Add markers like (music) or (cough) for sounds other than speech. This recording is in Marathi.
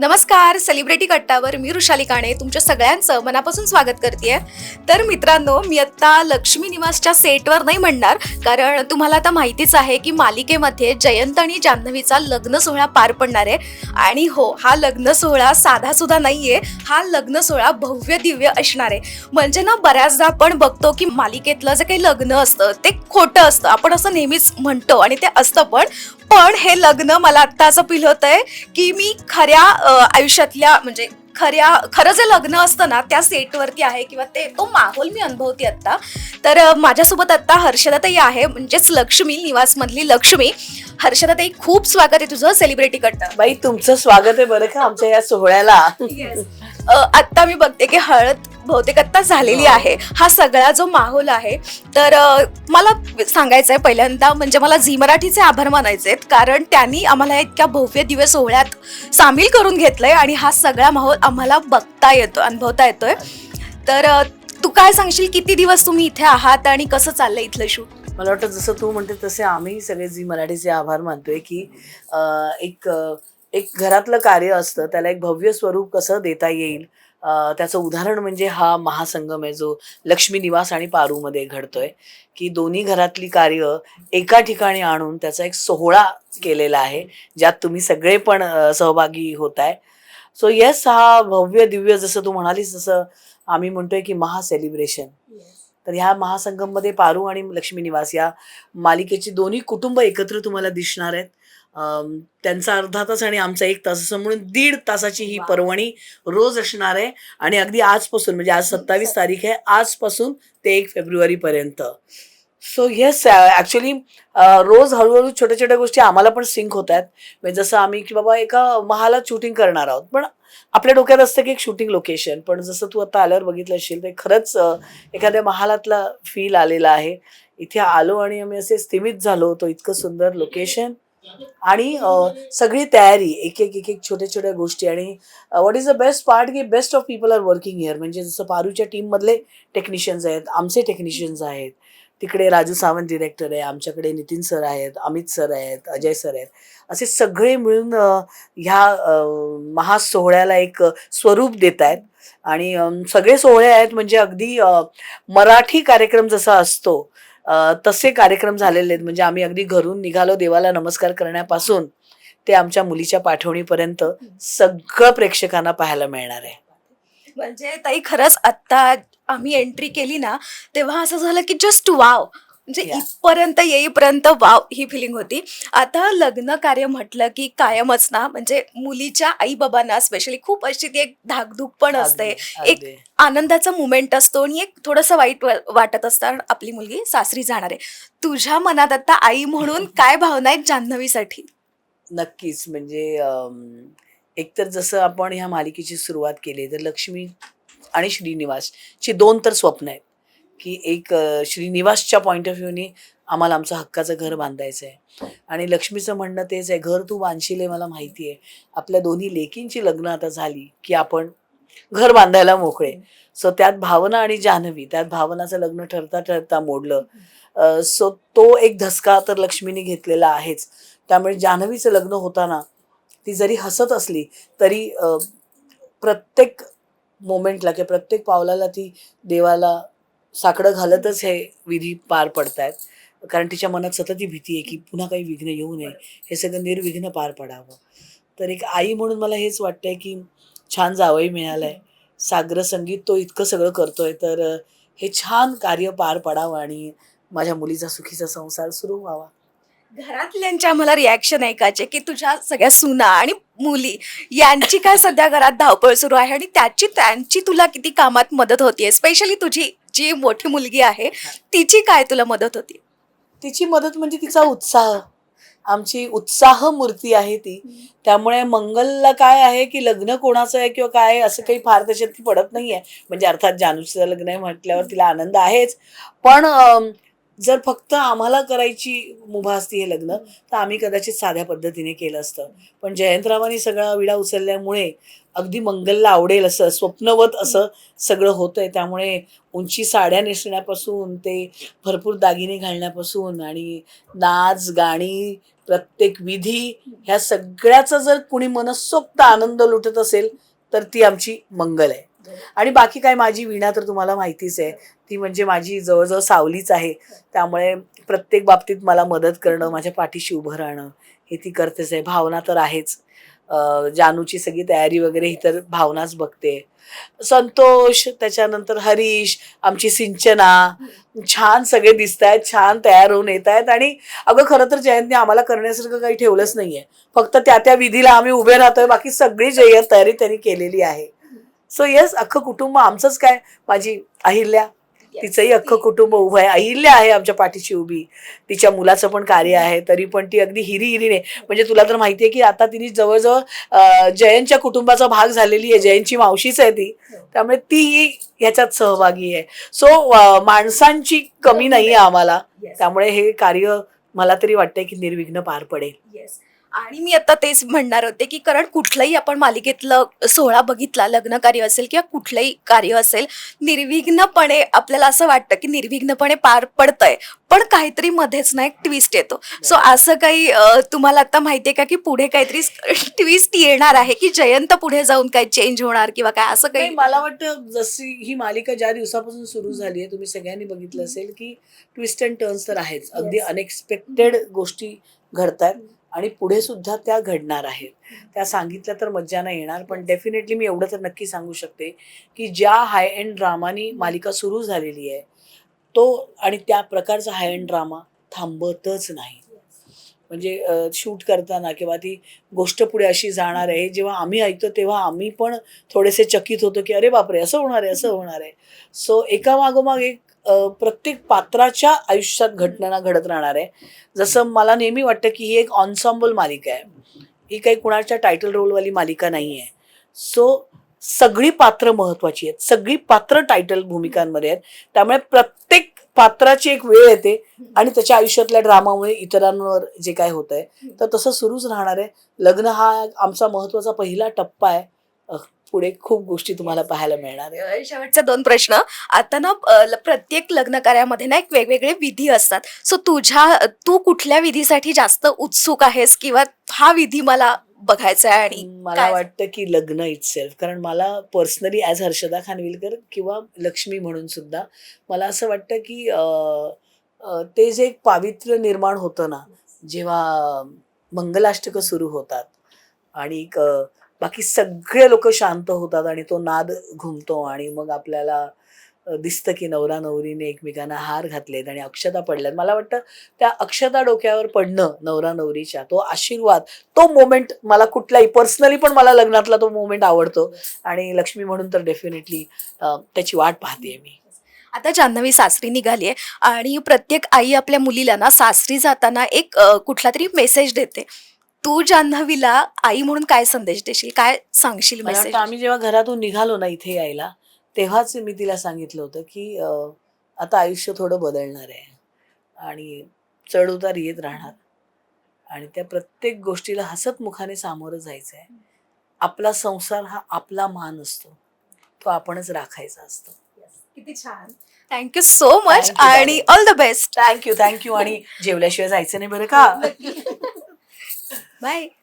नमस्कार सेलिब्रिटी कट्टावर मी ऋषाली काणे तुमच्या सगळ्यांचं मनापासून स्वागत करते तर मित्रांनो मी आत्ता लक्ष्मी निवासच्या सेटवर नाही म्हणणार कारण तुम्हाला आता माहितीच आहे की मालिकेमध्ये जयंत आणि जान्हवीचा लग्न सोहळा पार पडणार आहे. आणि हो हा लग्न सोहळा साधा सुद्धा नाहीये हा लग्न सोहळा भव्य दिव्य असणार आहे. म्हणजे ना बऱ्याचदा आपण बघतो की मालिकेतलं जे काही लग्न असतं ते खोटं असतं. आपण असं नेहमीच म्हणतो आणि ते असतं पण पण हे लग्न मला आत्ता असं फील होत आहे की मी खऱ्या आयुष्यातल्या म्हणजे खऱ्या खरं जे लग्न असतं ना त्या सेटवरती आहे किंवा ते तो माहोल मी अनुभवते आत्ता. तर माझ्यासोबत आत्ता हर्षदाताई आहे म्हणजेच लक्ष्मी निवासमधली लक्ष्मी. हर्षदाताई खूप स्वागत आहे तुझं सेलिब्रिटी कडनं. बाई तुमचं स्वागत आहे बरं का आमच्या या सोहळ्याला. आत्ता मी बघते की हळद बहुतेक आत्ता झालेली आहे. हा सगळा जो माहोल आहे तर अ, मला सांगायचं आहे पहिल्यांदा म्हणजे मला झी मराठीचे आभार मानायचे आहेत. कारण त्यांनी आम्हाला इतक्या भव्य दिवस सोहळ्यात सामील करून घेतलंय आणि हा सगळा माहोल आम्हाला बघता येतो अनुभवता येतोय. तर अ, तू काय सांगशील? किती दिवस तुम्ही इथे आहात आणि कसं चाललंय इथलं शूट? मला वाटतं जसं तू म्हणते तसे आम्ही सगळे झी मराठीचे आभार मानतोय की अं, एक अं, एक घरातलं कार्य असतं त्याला एक भव्य स्वरूप कसं देता येईल? त्याचं उदाहरण म्हणजे हा महासंगम आहे जो लक्ष्मी निवास आणि पारूमध्ये घडतोय की दोन्ही घरातली कार्य एका ठिकाणी आणून त्याचा एक सोहळा केलेला आहे ज्यात तुम्ही सगळे पण सहभागी होत आहे सो येस हा भव्य दिव्य जसं तू म्हणालीस तसं आम्ही म्हणतोय की महा सेलिब्रेशन तर ह्या महासंगममध्ये पारू आणि लक्ष्मी निवास या मालिकेची दोन्ही कुटुंब एकत्र तुम्हाला दिसणार आहेत. त्यांचा अर्धा तास आणि आमचा एक तास असं म्हणून दीड तासाची ही. पर्वणी रोज असणार आहे. आणि अगदी आजपासून म्हणजे आज सत्तावीस तारीख आहे आजपासून ते एक फेब्रुवारी पर्यंत. सो येस ॲक्च्युली रोज हळूहळू छोट्या छोट्या गोष्टी आम्हाला पण सिंक होत आहेत. म्हणजे जसं आम्ही की बाबा एका महालात शूटिंग करणार आहोत पण आपल्या डोक्यात असतं की एक शूटिंग लोकेशन पण जसं तू आता आल्यावर बघितलं असेल तर खरंच अं, एखाद्या महालातला फील आलेला आहे. इथे आलो आणि आम्ही असे स्थिमित झालो होतो इतकं सुंदर लोकेशन आणि सगळी तयारी एक एक एक एक छोट्या छोट्या गोष्टी आणि what is the best part की best of people are working here म्हणजे जसं पारूच्या टीममधले टेक्निशियन्स आहेत आमचे टेक्निशियन्स आहेत. तिकडे राजू सावंत डिरेक्टर आहे आमच्याकडे नितीन सर आहेत अमित सर आहेत अजय सर आहेत. असे सगळे मिळून ह्या महासोहळ्याला एक स्वरूप देत आहेत. आणि सगळे सोहळे आहेत म्हणजे अगदी मराठी कार्यक्रम जसा असतो तसे कार्यक्रम झालेले आहेत. म्हणजे आम्ही अगदी घरून निघालो देवाला नमस्कार करण्यापासून ते आमच्या मुलीच्या पाठवणीपर्यंत सगळं प्रेक्षकांना पाहायला मिळणार आहे. म्हणजे ताई खरंच आत्ता आम्ही एंट्री केली ना तेव्हा असं झालं की जस्ट वाव म्हणजे. इथपर्यंत येईपर्यंत वाव ही फिलिंग होती. आता लग्न कार्य म्हटलं की कायमच ना म्हणजे मुलीच्या आई बाबांना स्पेशली खूप अशी ती एक धाकधूक पण असते. एक. आनंदाचा मुमेंट असतो आणि एक थोडंसं वाईट वाटत असतं. आपली मुलगी सासरी जाणार आहे. तुझ्या मनात आता आई म्हणून (laughs) काय भावना आहेत जान्हवीसाठी? नक्कीच. म्हणजे अम, एकतर जसं आपण ह्या मालिकेची सुरुवात केली तर लक्ष्मी आणि श्रीनिवासची दोन तर स्वप्न आहेत. की एक श्रीनिवासच्या पॉईंट ऑफ व्ह्यूनी आम्हाला आमचं हक्काचं घर बांधायचं आहे आणि लक्ष्मीचं म्हणणं तेच आहे घर तू बांधशील आहे मला माहिती आहे. आपल्या दोन्ही लेकींची लग्न आता झाली की आपण घर बांधायला मोकळे. सो त्यात भावना आणि जान्हवी त्यात भावनाचं लग्न ठरता ठरता मोडलं. सो तो एक धसका तर लक्ष्मीने घेतलेला आहेच. त्यामुळे जान्हवीचं लग्न होताना ती जरी हसत असली तरी प्रत्येक मोमेंटला किंवा प्रत्येक पावलाला ती देवाला साकडं घालतच हे विधी पार पडतायत. कारण तिच्या मनात सतत ही भीती आहे की पुन्हा काही विघ्न येऊ नये. हे सगळं निर्विघ्न पार पडावं. तर एक आई म्हणून मला हेच वाटतंय की छान जावई आहे साग्र संगीत तो इतकं सगळं करतोय. तर हे छान कार्य पार पडावं आणि माझ्या मुलीचा सुखीचा संसार सुरू व्हावा. घरातल्यांच्या मला रिॲक्शन ऐकायचे की तुझ्या सगळ्या सुना आणि मुली यांची काय सध्या घरात धावपळ सुरू आहे आणि त्याची त्यांची तुला किती कामात मदत होतीये? स्पेशली तुझी जी मोठी मुलगी आहे तिची काय तुला मदत होती? तिची मदत म्हणजे तिचा उत्साह. आमची उत्साह मूर्ती आहे ती. त्यामुळे मंगलला काय आहे की लग्न कोणाचं आहे किंवा काय आहे असं काही फार त्याच्यात ती पडत नाहीये. म्हणजे अर्थात जानूचं लग्न आहे म्हटल्यावर तिला आनंद आहेच. पण जर फक्त आम्हाला करायची मुभा असती हे लग्न तर आम्ही कदाचित साध्या पद्धतीने केलं असतं. पण जयंतरावांनी सगळा विडा उचलल्यामुळे अगदी मंगलला आवडेल असं स्वप्नवत असं सगळं होतंय. त्यामुळे उंची साड्या नेसण्यापासून ते भरपूर दागिने घालण्यापासून आणि नाच गाणी प्रत्येक विधी ह्या सगळ्याचा जर कुणी मनसोक्त आनंद लुटत असेल तर ती आमची मंगल आहे. आणि बाकी काय माझी वीणा तर तुम्हाला माहितीच आहे. ती म्हणजे माझी जवळजवळ सावलीच आहे. त्यामुळे प्रत्येक बाबतीत मला मदत करणं माझ्या पाठीशी उभं राहणं हे ती करतेच आहे. भावना तर आहेच. जानूची सगळी तयारी वगैरे ही तर भावनाच बघते. संतोष त्याच्यानंतर हरीश आमची सिंचना छान सगळे दिसत आहेत छान तयार होऊन येत आहेत आणि अगं खरं तर जयंतने आम्हाला करण्यासारखं काही ठेवलंच नाहीये. फक्त त्या त्या विधीला आम्ही उभे राहतोय. बाकी सगळी जय तयारी त्यांनी केलेली आहे. सो येस अख्खं कुटुंब आमचंच काय? माझी अहिल्या. तिचंही अख्खं कुटुंब उभं आहे. अहिल्या आहे आमच्या पाठीशी उभी. तिच्या मुलाचं पण कार्य आहे. तरी पण ती अगदी हिरी हिरीने म्हणजे तुला तर माहितीये की आता तिने जवळजवळ जयंतच्या कुटुंबाचा भाग झालेली आहे. जयंतची मावशीच आहे ती. त्यामुळे तीही ह्याच्यात सहभागी आहे. सो माणसांची कमी नाही. आहे आम्हाला त्यामुळे हे कार्य मला तरी वाटतंय की निर्विघ्न पार पडेल. आणि मी आता तेच म्हणणार होते की कारण कुठलंही आपण मालिकेतलं सोहळा बघितला लग्न कार्य असेल किंवा कुठलंही कार्य असेल निर्विघ्नपणे आपल्याला असं वाटतं की निर्विघ्नपणे पार पडतंय. पण काहीतरी मध्येच ना एक ट्विस्ट येतो. सो असं काही तुम्हाला आता माहितीये का की पुढे काहीतरी (laughs) ट्विस्ट येणार आहे की जयंत पुढे जाऊन काही चेंज होणार किंवा काय असं काही? मला वाटतं जशी ही मालिका ज्या दिवसापासून सुरू झाली आहे तुम्ही सगळ्यांनी बघितलं असेल की ट्विस्ट अँड टर्न्स तर आहेच. अगदी. अनएक्सपेक्टेड गोष्टी घडतात आणि पुढे सुद्धा त्या घडणार आहेत. त्या सांगितल्या तर मज्जा नाही येणार पण डेफिनेटली मी एवढं तर नक्की सांगू शकते की ज्या हाय एंड ड्रामानी मालिका सुरू झालेली आहे तो आणि त्या प्रकारचा हाय एंड ड्रामा थांबतच नाही. म्हणजे शूट करताना किंवा ती गोष्ट पुढे अशी जाणार आहे जेव्हा आम्ही ऐकतो तेव्हा आम्ही पण थोडेसे चकित होतो की अरे बापरे असं होणार आहे असं होणार आहे. सो एका मागोमाग एक प्रत्येक पात्राच्या आयुष्यात घटना घडत राहणार आहे. जसं मला नेहमी वाटतं की ही एक ऑन्सॉम्बल मालिका आहे. ही काही कुणाच्या टायटल रोलवाली मालिका नाही आहे सो सगळी पात्र महत्वाची आहेत. सगळी पात्र टायटल भूमिकांमध्ये आहेत. त्यामुळे प्रत्येक पात्राची एक वेळ येते आणि त्याच्या आयुष्यातल्या ड्रामामुळे इतरांवर जे काय होत आहे तर तसं सुरूच राहणार आहे. लग्न हा आमचा महत्त्वाचा पहिला टप्पा आहे. पुढे खूप गोष्टी तुम्हाला पाहायला मिळणार. आहे शेवटचे दोन प्रश्न. आता ना प्रत्येक लग्न कार्यामध्ये ना एक वेगवेगळे विधी असतात. सो तुझ्या तू कुठल्या विधीसाठी जास्त उत्सुक आहेस? किंवा हा विधी मला बघायचा आहे आणि मला? वाटतं की लग्न इटसेल्फ कारण मला पर्सनली ॲज हर्षदा खानविलकर किंवा लक्ष्मी म्हणून सुद्धा मला असं वाटतं की ते जे एक पावित्र्य निर्माण होतं ना जेव्हा मंगलाष्टकं सुरू होतात आणि बाकी सगळे लोक शांत होतात आणि तो नाद घुमतो आणि मग आपल्याला दिसतं की नवरा नवरीने एकमेकांना हार घातलेत आणि अक्षता पडल्यात. मला वाटतं त्या अक्षता डोक्यावर पडणं नवरा नवरीच्या तो आशीर्वाद तो मोमेंट मला कुठलाही पर्सनली पण मला लग्नातला तो मोमेंट आवडतो. आणि लक्ष्मी म्हणून तर डेफिनेटली त्याची वाट पाहते मी. आता जान्हवी सासरी निघाली आहे आणि प्रत्येक आई आपल्या मुलीला ना सासरी जाताना एक कुठला तरी मेसेज देते. तू जान्हवीला आई म्हणून काय संदेश देशील? काय सांगशील मला मेसेज वाटतं आम्ही जेव्हा घरातून निघालो ना इथे यायला तेव्हाच मी तिला सांगितलं होतं की अं, आता आयुष्य थोडं बदलणार आहे आणि चढ उतार येत राहणार. आणि त्या प्रत्येक गोष्टीला हसत मुखाने सामोरं जायचं आहे आपला संसार हा आपला मान असतो. तो आपणच राखायचा असतो. किती छान. Thank you so much Thank you, आणि all the best thank you thank you आणि जेवल्याशिवाय जायचं नाही बरं का? Bye.